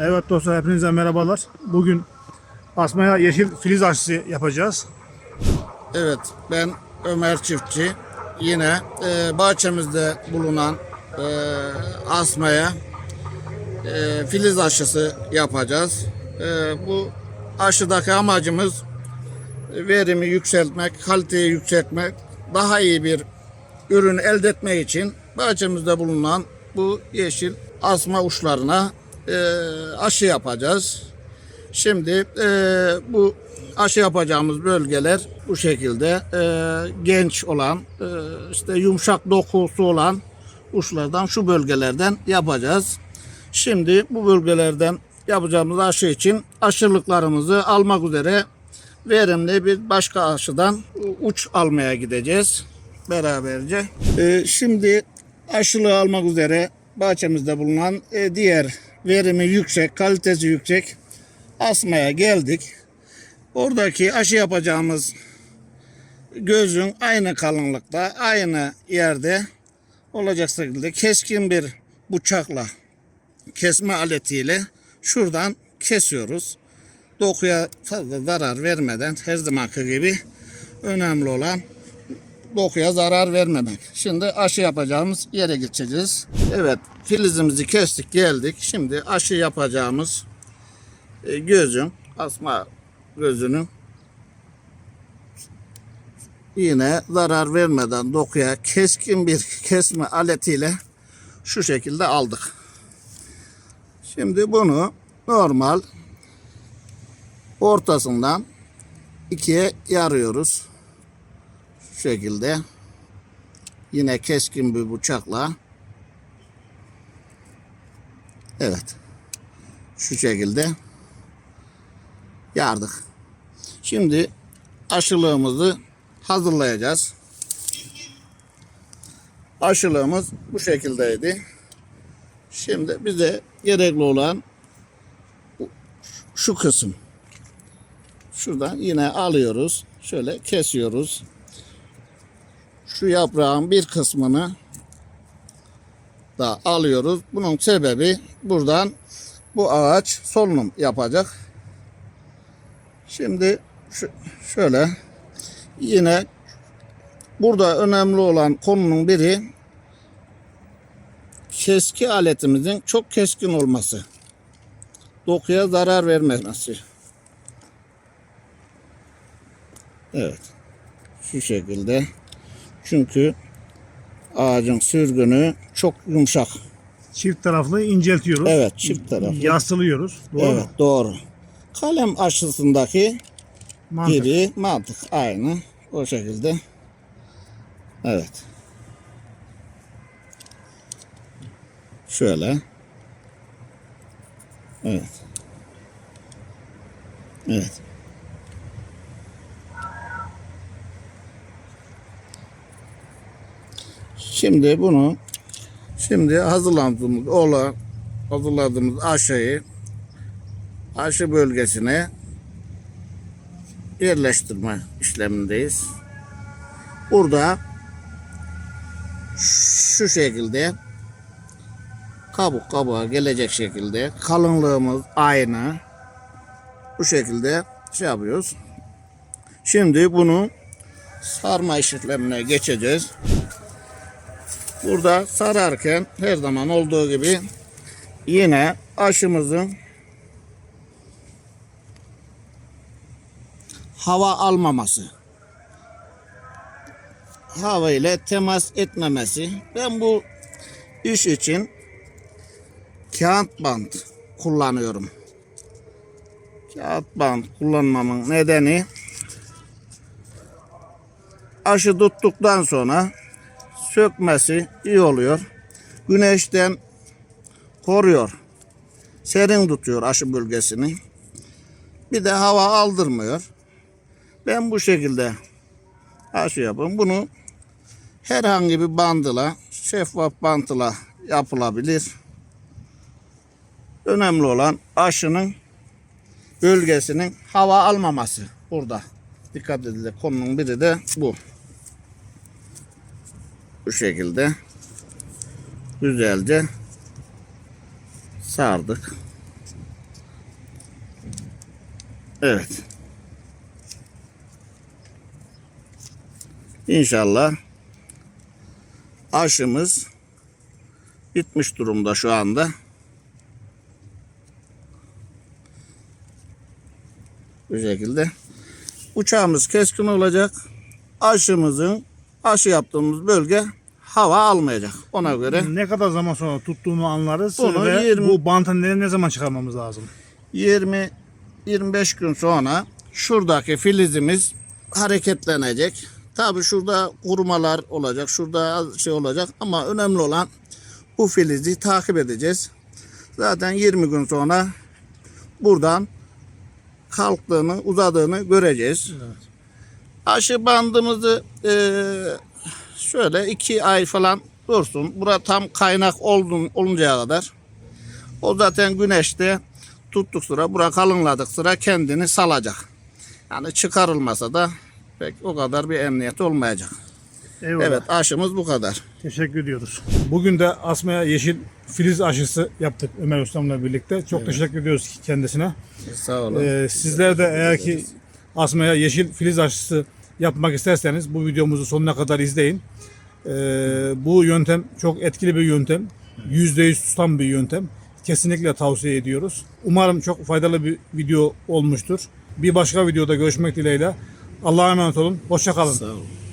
Evet dostlar hepinize merhabalar. Bugün asmaya yeşil filiz aşısı yapacağız. Evet, ben Ömer Çiftçi. Yine e, bahçemizde bulunan e, asmaya e, filiz aşısı yapacağız. E, bu aşıdaki amacımız verimi yükseltmek, kaliteyi yükseltmek, daha iyi bir ürün elde etmek için bahçemizde bulunan bu yeşil asma uçlarına aşı yapacağız. Şimdi e, bu aşı yapacağımız bölgeler bu şekilde e, genç olan e, işte yumuşak dokusu olan uçlardan şu bölgelerden yapacağız. Şimdi bu bölgelerden yapacağımız aşı için aşırılıklarımızı almak üzere verimli bir başka aşıdan uç almaya gideceğiz beraberce. E, şimdi aşılığı almak üzere bahçemizde bulunan e, diğer verimi yüksek, kalitesi yüksek asmaya geldik. Oradaki aşı yapacağımız gözün aynı kalınlıkta, aynı yerde olacak şekilde keskin bir bıçakla, kesme aletiyle şuradan kesiyoruz. Dokuya fazla zarar vermeden her zamanki gibi önemli olan dokuya zarar vermemek. Şimdi aşı yapacağımız yere geçeceğiz. Evet filizimizi kestik geldik. Şimdi aşı yapacağımız e, gözün asma gözünün yine zarar vermeden dokuya keskin bir kesme aletiyle şu şekilde aldık. Şimdi bunu normal ortasından ikiye yarıyoruz. Şekilde yine keskin bir bıçakla evet şu şekilde yardık. Şimdi aşılığımızı hazırlayacağız. Aşılığımız bu şekildeydi. Şimdi bize gerekli olan şu kısım. Şuradan yine alıyoruz. Şöyle kesiyoruz. Şu yaprağın bir kısmını da alıyoruz. Bunun sebebi buradan bu ağaç solunum yapacak. Şimdi şöyle yine burada önemli olan konunun biri keski aletimizin çok keskin olması. Dokuya zarar vermemesi. Evet. Şu şekilde. Çünkü ağacın sürgünü çok yumuşak. Çift taraflı inceltiyoruz. Evet, çift taraflı. Yasılıyoruz. Doğru evet, mu? doğru. Kalem aşısındaki Mantık. Biri mantık aynı o şekilde. Evet. Şöyle. Evet. Evet. Şimdi bunu şimdi hazırladığımız olan hazırladığımız aşıyı aşı bölgesine yerleştirme işlemindeyiz. Burada şu şekilde kabuk kabuğa gelecek şekilde kalınlığımız aynı bu şekilde şey yapıyoruz. Şimdi bunu sarma işlemine geçeceğiz. Burada sararken her zaman olduğu gibi yine aşımızın hava almaması. Hava ile temas etmemesi. Ben bu iş için kağıt bant kullanıyorum. Kağıt bant kullanmamın nedeni aşı tuttuktan sonra sökmesi iyi oluyor. Güneşten koruyor. Serin tutuyor aşı bölgesini. Bir de hava aldırmıyor. Ben bu şekilde aşı yapıyorum. Bunu herhangi bir bandıla, şeffaf bantıla yapılabilir. Önemli olan aşının bölgesinin hava almaması burada. Dikkat edilecek konunun biri de bu. Bu şekilde güzelce sardık. Evet. İnşallah aşımız bitmiş durumda şu anda. Bu şekilde. Uçağımız keskin olacak. Aşımızın aşı yaptığımız bölge hava almayacak. Ona göre Ne kadar zaman sonra tuttuğunu anlarız Bunu ve 20 bu bantın ne, zaman çıkarmamız lazım? 20 25 gün sonra şuradaki filizimiz hareketlenecek. Tabi şurada kurumalar olacak, şurada şey olacak ama önemli olan bu filizi takip edeceğiz. Zaten 20 gün sonra buradan kalktığını, uzadığını göreceğiz. Aşı bandımızı eee, şöyle iki ay falan dursun. Bura tam kaynak oldun, oluncaya kadar. O zaten güneşte tuttuk sıra, bura kalınladık sıra kendini salacak. Yani çıkarılmasa da pek o kadar bir emniyet olmayacak. Eyvallah. Evet aşımız bu kadar. Teşekkür ediyoruz. Bugün de Asma'ya yeşil filiz aşısı yaptık Ömer Ustam'la birlikte. Çok teşekkür ediyoruz kendisine. Sağ olun. Ee, sizler de eğer ki Asma'ya yeşil filiz aşısı yapmak isterseniz bu videomuzu sonuna kadar izleyin. Ee, bu yöntem çok etkili bir yöntem. %100 tutan bir yöntem. Kesinlikle tavsiye ediyoruz. Umarım çok faydalı bir video olmuştur. Bir başka videoda görüşmek dileğiyle. Allah'a emanet olun. Hoşça kalın. Sağ olun.